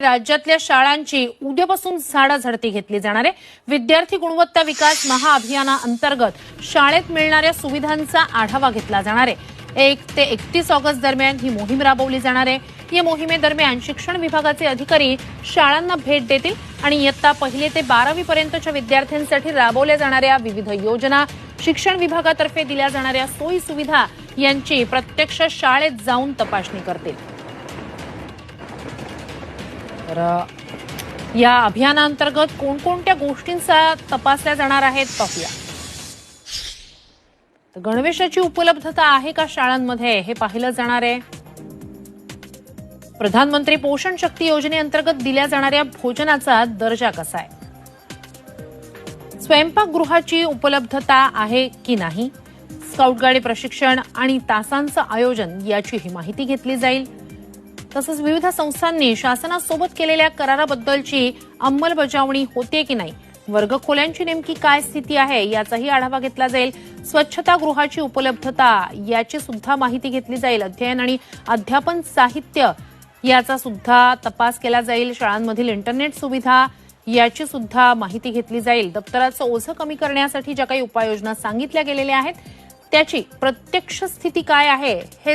राज्यातल्या शाळांची उद्यापासून झाडाझडती घेतली जाणार आहे. विद्यार्थी गुणवत्ता विकास महाअभियानाअंतर्गत शाळेत मिळणाऱ्या सुविधांचा आढावा घेतला जाणार आहे. एक ते एकतीस ऑगस्ट दरम्यान ही मोहीम राबवली जाणार आहे. या मोहिमेदरम्यान शिक्षण विभागाचे अधिकारी शाळांना भेट देतील आणि इयत्ता पहिले ते बारावी पर्यंतच्या विद्यार्थ्यांसाठी राबवल्या जाणाऱ्या विविध योजना शिक्षण विभागातर्फे दिल्या जाणाऱ्या सोयी सुविधा यांची प्रत्यक्ष शाळेत जाऊन तपासणी करतील. तर या अभियानांतर्गत कोणकोणत्या गोष्टींचा तपासल्या जाणार आहेत पाहूया. तर गणवेशाची उपलब्धता आहे का शाळांमध्ये? हे पाहिलं जाणार आहे. प्रधानमंत्री पोषण शक्ती योजनेअंतर्गत दिल्या जाणाऱ्या भोजनाचा दर्जा कसा आहे? स्वयंपाकगृहाची उपलब्धता आहे की नाही? स्काउट गाडी प्रशिक्षण आणि तासांचं आयोजन याची ही माहिती घेतली जाईल. तसंच विविध संस्थांनी शासनासोबत केलेल्या कराराबद्दलची अंमलबजावणी होते की नाही? वर्गखोल्यांची नेमकी काय स्थिती आहे याचाही आढावा घेतला जाईल. स्वच्छतागृहाची उपलब्धता याची सुद्धा माहिती घेतली जाईल. अध्ययन आणि अध्यापन साहित्य याचा सुद्धा तपास केला जाईल. शाळांमधील इंटरनेट सुविधा याची सुद्धा माहिती घेतली जाईल. दप्तराचं ओझं कमी करण्यासाठी ज्या काही उपाययोजना सांगितल्या गेलेल्या आहेत त्याची प्रत्यक्ष स्थिती काय आहे हे